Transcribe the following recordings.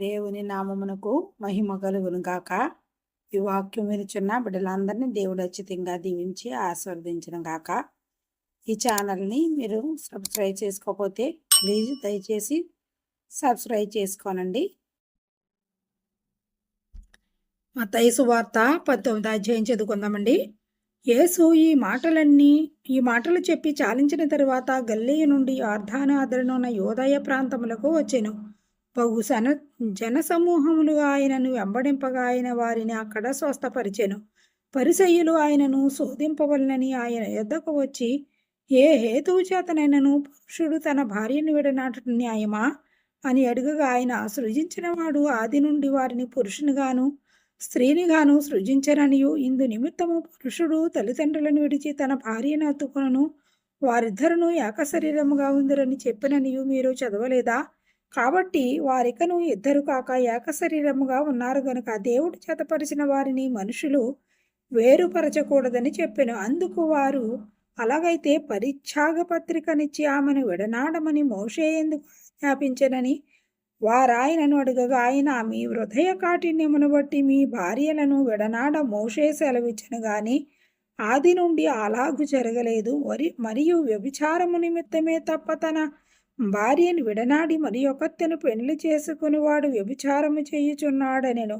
దేవుని నామమునకు మహిమ కలుగును గాక. ఈ వాక్యం వినుచున్న బిడ్డలందరినీ దేవుడు అచ్చితంగా దీవించి ఆస్వాదించిన గాక. ఈ ఛానల్ని మీరు సబ్స్క్రైబ్ చేసుకోకపోతే ప్లీజ్ దయచేసి సబ్స్క్రైబ్ చేసుకోనండి. మా తైసు వార్త పంతొమ్మిది అధ్యాయం చదువుకుందామండి. యేసు ఈ మాటలన్నీ ఈ మాటలు చెప్పి చాలించిన తరువాత గల్లీయ నుండి అర్ధాన ఆదరణున్న యోదయ ప్రాంతములకు వచ్చాను. బహు సన జనసమూహములు ఆయనను వెంబడింపగా ఆయన వారిని అక్కడ స్వస్థపరిచెను. పరిసయ్యులు ఆయనను శోధింపవలనని ఆయన ఎద్దకు వచ్చి ఏ హేతువు చేతనైనను పురుషుడు తన భార్యను విడనాటం న్యాయమా అని అడుగగా ఆయన సృజించినవాడు ఆది నుండి వారిని పురుషునిగాను స్త్రీనిగాను సృజించరనియు ఇందు నిమిత్తము పురుషుడు తల్లిదండ్రులను విడిచి తన భార్యను అత్తుకును వారిద్దరును ఏకశరీరముగా ఉందిరని చెప్పిననియు మీరు చదవలేదా? కాబట్టి వారికను ఇద్దరు కాక ఏకశరీరముగా ఉన్నారు గనుక దేవుడు చేతపరిచిన వారిని మనుషులు వేరుపరచకూడదని చెప్పాను. అందుకు వారు అలాగైతే పరిచ్ఛాగ పత్రికనిచ్చి ఆమెను విడనాడమని మోషే ఎందుకు ఆజ్ఞాపించనని? వారాయనను అడగగా ఆయన మీ హృదయ కాఠిన్యమును బట్టి మీ భార్యలను విడనాడ మోషే సెలవిచ్చను గాని ఆది నుండి అలాగు జరగలేదు. వరి మరియు వ్యభిచారము నిమిత్తమే తప్ప తన భార్యను విడనాడి మరి ఒకత్తెను పెళ్ళి చేసుకునివాడు వ్యభిచారము చేయుచున్నాడనెను.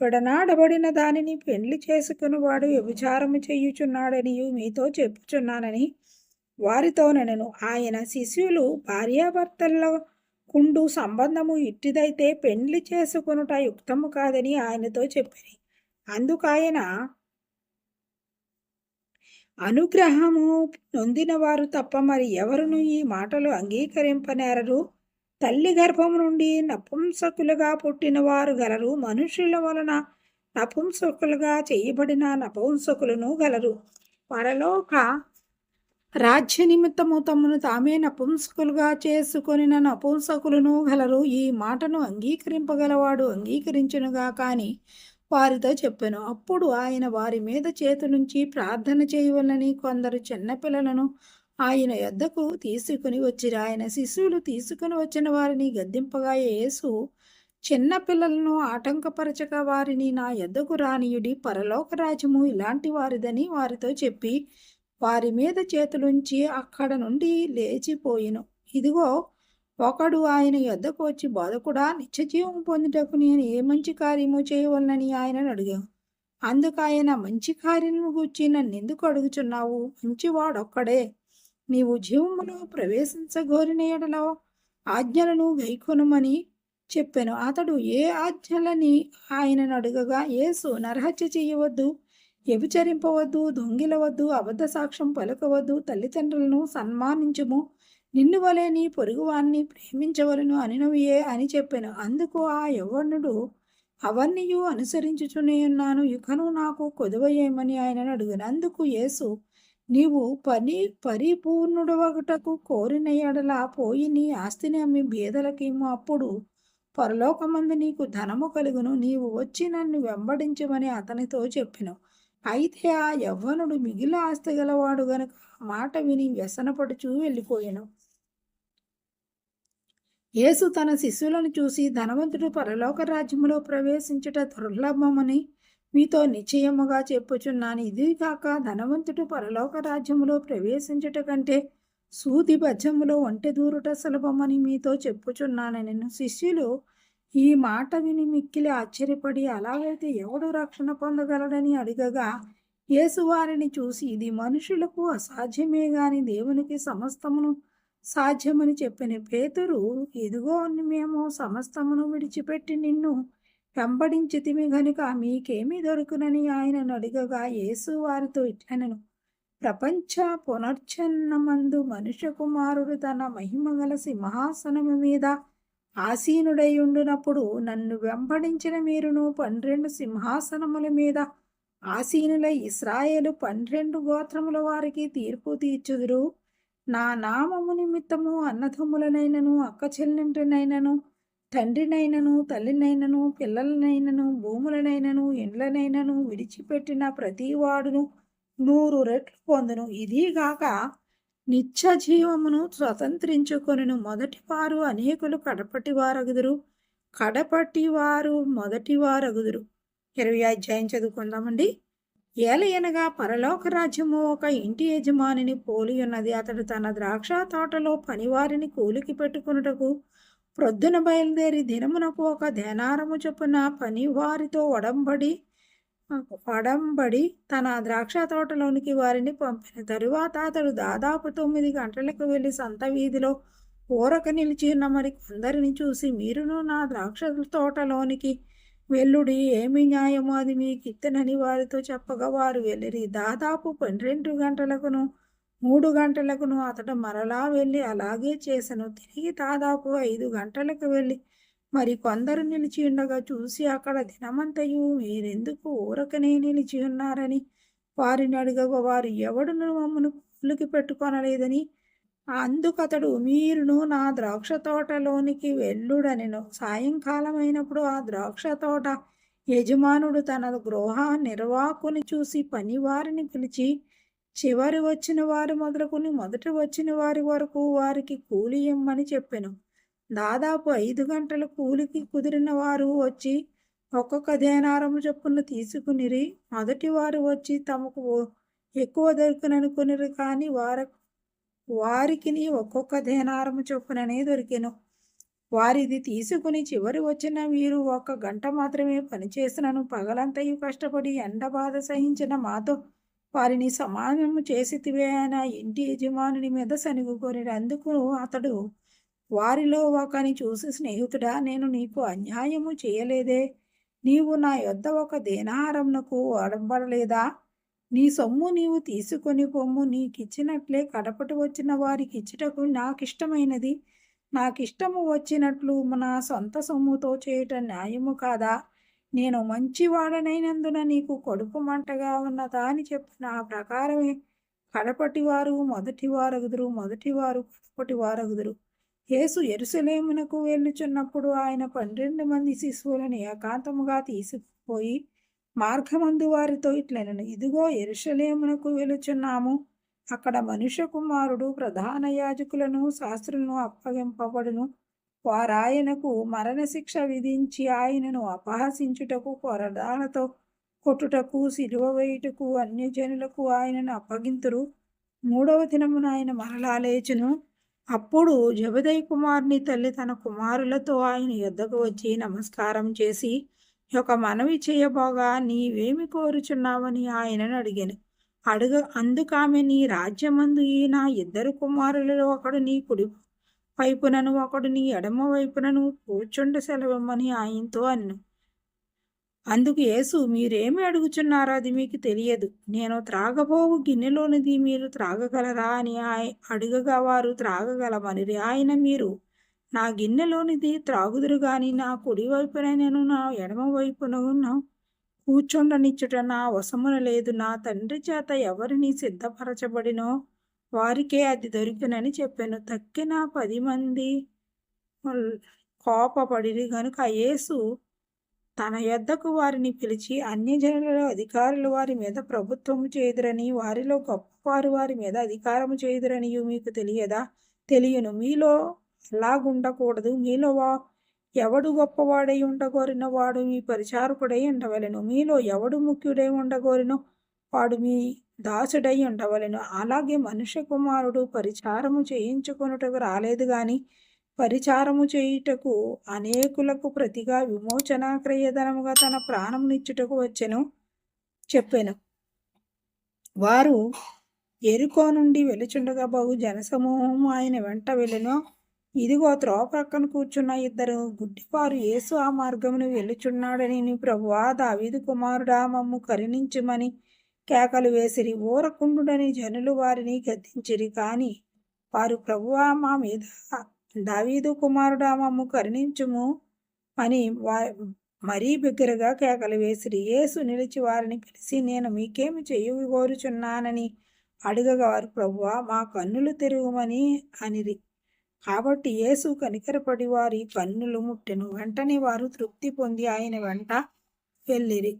విడనాడబడిన దానిని పెళ్ళి చేసుకునివాడు వ్యభిచారము చేయుచున్నాడని మీతో చెప్పుచున్నానని వారితోనెను ఆయన శిష్యులు భార్యాభర్తల్లో కుండు సంబంధము ఇట్టిదైతే పెండ్లి చేసుకునుట యుక్తము కాదని ఆయనతో చెప్పిరి. అందుకాయన అనుగ్రహము నొందిన వారు తప్ప మరి ఎవరును ఈ మాటలు అంగీకరింపనేరరు? తల్లి గర్భం నుండి నపుంసకులుగా పుట్టిన వారు గలరు మనుషుల వలన నపుంసకులుగా చేయబడిన నపుంసకులను గలరు. పరలోక రాజ్య నిమిత్తము తమను తామే నపుంసకులుగా చేసుకొనిన నపుంసకులను గలరు. ఈ మాటను అంగీకరింపగలవాడు అంగీకరించునుగా కానీ వారితో చెప్పాను. అప్పుడు ఆయన వారి మీద చేతులుంచి ప్రార్థన చేయవలని కొందరు చిన్నపిల్లలను ఆయన యొద్దకు తీసుకుని వచ్చిరు. ఆయన శిశువులు తీసుకుని వచ్చిన వారిని గద్దింపగా యేసు చిన్నపిల్లలను ఆటంకపరచక వారిని నా యొద్దకు రానియుడి. పరలోక రాజ్యము ఇలాంటి వారిదని వారితో చెప్పి వారి మీద చేతులుంచి అక్కడ నుండి లేచిపోయిను. ఇదిగో ఒకడు ఆయన యొద్దకు వచ్చి బోధకుడా నిత్యజీవం పొందుటకు నేను ఏ మంచి కార్యము చేయవలనని ఆయనను అడిగాను అందుకు ఆయన మంచి కార్యము గుర్చి నన్ను ఎందుకు అడుగుచున్నావు? మంచివాడొక్కడే నీవు జీవములో ప్రవేశించగోరిన ఎడలో ఆజ్ఞలను గైకొనమని చెప్పాను. అతడు ఏ ఆజ్ఞలని ఆయనను అడగగా ఏసు నరహత్య చేయవద్దు వ్యభిచరింపవద్దు దొంగిలవద్దు అబద్ధ సాక్ష్యం పలకవద్దు తల్లిదండ్రులను సన్మానించము నిన్ను వలె నీ పొరుగువాన్ని ప్రేమించవలను అనినవియే అని చెప్పాను. అందుకు ఆ యవ్వనుడు అవన్నీయు అనుసరించుచునే ఉన్నాను ఇకను నాకు కొదవయేమని ఆయనను అడుగును. అందుకు యేసు నీవు పని పరిపూర్ణుడవటకు కోరిన ఎడల పోయి నీ ఆస్తిని అమ్మి బీదలకేమో అప్పుడు పరలోకమందు నీకు ధనము కలుగును. నీవు వచ్చి నన్ను వెంబడించమని అతనితో చెప్పిన. అయితే ఆ యవ్వనుడు మిగిలిన ఆస్తి గలవాడు గనుక మాట విని వ్యసనపడుచూ వెళ్ళిపోయాను. యేసు తన శిష్యులను చూసి ధనవంతుడు పరలోక రాజ్యములో ప్రవేశించుట దుర్లభమని మీతో నిశ్చయముగా చెప్పుచున్నాను. ఇది కాక ధనవంతుడు పరలోక రాజ్యములో ప్రవేశించుట కంటే సూది బజ్జములో ఒంటె దూరుట సులభమని మీతో చెప్పుచున్నాను. నేను శిష్యులు ఈ మాట విని మిక్కిలి ఆశ్చర్యపడి అలాగైతే ఎవడు రక్షణ పొందగలడని అడిగగా యేసు వారిని చూసి ఇది మనుషులకు అసాధ్యమే గాని దేవునికి సమస్తమును సాధ్యమని చెప్పిన పేతురు ఇదిగో మేము సమస్తమును విడిచిపెట్టి నిన్ను వెంబడించితిమి గనుక మీకేమీ దొరుకునని ఆయన అడిగగా యేసు వారితో ఇట్లనను. ప్రపంచ పునర్జన్మమందు మనుష్య కుమారుడు తన మహిమగల సింహాసనము మీద ఆసీనుడై ఉండునప్పుడు నన్ను వెంబడించిన మీరును పన్నెండు సింహాసనముల మీద ఆసీనులై ఇస్రాయేలు పన్నెండు గోత్రముల వారికి తీర్పు తీర్చుదురు. నా నామము నిమిత్తము అన్నదమ్ములనైనను అక్క చెల్లెంటినైనను తండ్రినైనను తల్లినైనను పిల్లలనైనను భూములనైనను ఇండ్లనైనను విడిచిపెట్టిన ప్రతివాడును నూరు రెట్లు పొందును. ఇదిగాక నిత్య జీవమును స్వతంత్రించుకొనిను. మొదటి వారు అనేకులు కడపటి వారగుదురు. కడపటి వారు మొదటి వారగుదురు. ఇరవై అధ్యాయం చదువుకుందామండి. ఏలయనగా పరలోక రాజ్యము ఒక ఇంటి యజమానిని పోలి ఉన్నది. అతడు తన ద్రాక్ష తోటలో పనివారిని కూలికి పెట్టుకున్నటకు ప్రొద్దున బయలుదేరి దినమునకు ఒక ధనారము చొప్పున పనివారితో వడంబడి వడంబడి తన ద్రాక్ష తోటలోనికి వారిని పంపిన తరువాత అతడు దాదాపు తొమ్మిది గంటలకు వెళ్ళి సంత వీధిలో ఊరక నిలిచి ఉన్న మరి కొందరిని చూసి మీరును నా ద్రాక్ష తోటలోనికి వెల్లుడి ఏమి న్యాయమో అది మీకు ఇత్తనని వారితో చెప్పగా వారు వెళ్ళిరి. దాదాపు పన్నెండు గంటలకును మూడు గంటలకును అతడు మరలా వెళ్ళి అలాగే చేసను. తిరిగి దాదాపు ఐదు గంటలకు వెళ్ళి మరి కొందరు నిలిచి ఉండగా చూసి అక్కడ దినమంతయు మీరెందుకు ఊరకనే నిలిచి ఉన్నారని వారిని అడగగా వారు ఎవడును మమ్మను కూలికి పెట్టుకొనలేదని అందుకతడు మీరును నా ద్రాక్ష తోటలోనికి వెళ్ళుడనెను సాయంకాలం అయినప్పుడు ఆ ద్రాక్ష తోట యజమానుడు తన గృహ నిర్వాహకుని చూసి పనివారిని పిలిచి చివరి వచ్చిన వారు మొదలుకొని మొదటి వచ్చిన వారి వరకు వారికి కూలి ఇమ్మని చెప్పెను. దాదాపు ఐదు గంటల కూలికి కుదిరిన వారు వచ్చి ఒక్కొక్క దేనారము చొప్పున తీసుకునిరి. మొదటి వారు వచ్చి తమకు ఎక్కువ దొరికిననుకునిరి కానీ వార వారికిని ఒక్కొక్క దేనారము చొప్పుననే దొరికెను. వారిది తీసుకుని చివరి వచ్చిన వీరు ఒక్క గంట మాత్రమే పనిచేసినను. పగలంతయు కష్టపడి ఎండ బాధ సహించిన మాతో వారిని సమానము చేసితివే ఆయన ఇంటి యజమానుని మీద సనుగుకొని అందుకు అతడు వారిలో ఒకని చూసి స్నేహితుడా నేను నీకు అన్యాయము చేయలేదే. నీవు నా యొద్ద ఒక దేనాహారంనకు అడంబడలేదా నీ సొమ్ము నీవు తీసుకొని పొమ్ము నీకిచ్చినట్లే కడపటి వచ్చిన వారికి ఇచ్చుటకు నాకిష్టమైనది. నాకిష్టము వచ్చినట్లు నా సొంత సొమ్ముతో చేయటం న్యాయము కాదా? నేను మంచివాడనైనందున నీకు కొడుకు మంటగా ఉన్నదా అని చెప్పిన ఆ ప్రకారమే కడపటి వారు మొదటి వారగుదురు మొదటి వారు కడపటి వారగుదురు యేసు ఎరుసలేమునకు వెళ్ళుచున్నప్పుడు ఆయన పన్నెండు మంది శిశువులను ఏకాంతముగా తీసుకుపోయి మార్గమందు వారితో ఇట్లనను ఇదిగో ఎరుషలేమునకు వెలుచున్నాము. అక్కడ మనుష్య కుమారుడు ప్రధాన యాజకులను శాస్త్రులను అప్పగింపబడును. వారాయనకు మరణశిక్ష విధించి ఆయనను అపహసించుటకు కొరడాలతో కొట్టుటకు సిలువ వేయుటకు అన్యజనులకు ఆయనను అప్పగింతురు. మూడవ దినమున ఆయన మరలా లేచును. అప్పుడు జబదయ్ కుమారుని తల్లి తన కుమారులతో ఆయన యుద్ధకు వచ్చి నమస్కారం చేసి ఒక మనవి చేయబోగా నీవేమి కోరుచున్నావని ఆయనను అడిగాను. అడుగ అందుకామె నీ రాజ్యమందు ఈ నా ఇద్దరు కుమారులలో ఒకడు నీ కుడి వైపునను ఒకడు నీ ఎడమ వైపునను కూర్చుండ సెలవమ్మని ఆయనతో అన్ను అందుకు యేసు మీరేమి అడుగుచున్నారో అది మీకు తెలియదు. నేను త్రాగబోవు గిన్నెలోనిది మీరు త్రాగగలరా? అని అడుగగా వారు త్రాగగలమని ఆయన మీరు నా గిన్నెలోనిది త్రాగుదురు గాని నా కుడివైపున నేను నా ఎడమ వైపున కూర్చుండనిచ్చుట నా వశమున లేదు. నా తండ్రి చేత ఎవరిని సిద్ధపరచబడినో వారికే అది దొరికినని చెప్పాను. తక్కిన పది మంది కోపపడి గనుక యేసు తన యొద్దకు వారిని పిలిచి అన్యజనుల అధికారులు వారి మీద ప్రభుత్వము చేయుదురని వారిలో గొప్పవారు వారి మీద అధికారము చేయుదురని మీకు తెలియదా? తెలియను. మీలో అలాగుండకూడదు మీలో ఎవడు గొప్పవాడై ఉండగోరిన వాడు మీ పరిచారకుడై ఉండవలెను. మీలో ఎవడు ముఖ్యుడై ఉండగోరినో వాడు మీ దాసుడై ఉండవలెను. అలాగే మనుష్య కుమారుడు పరిచారము చేయించుకొనుటకు రాలేదు గాని పరిచారము చేయుటకు అనేకులకు ప్రతిగా విమోచన క్రయధనముగా తన ప్రాణమునిచ్చుటకు వచ్చెను చెప్పాను. వారు ఎరుకో నుండి వెలుచుండగా బహు జనసమూహము ఆయన వెంట వెళ్ళను. ఇదిగో త్రోవ ప్రక్కన కూర్చున్న ఇద్దరు గుడ్డివారు యేసు ఆ మార్గమును వెళ్ళుచున్నాడని నీ ప్రభువా దావీదు కుమారుడా మమ్ము కరుణించుమని కేకలు వేసిరి. ఊరకుండుడని జనులు వారిని గద్దించిరి. కానీ వారు ప్రభువా మా మీద దావీదు కుమారుడా మమ్ము కరుణించుము అని వా మరీ బిగ్గరగా కేకలు వేసిరి. యేసు నిలిచి వారిని పిలిచి నేను మీకేమి చెయ్యి కోరుచున్నానని అడుగగా వారు ప్రభువా మా కన్నులు తిరుగుమని అనిరి. కాబట్టి యేసు కనికరపడి వారి కన్నులు ముట్టెను. వెంటనే వారు తృప్తి పొంది ఆయన వెంట వెళ్ళిరి.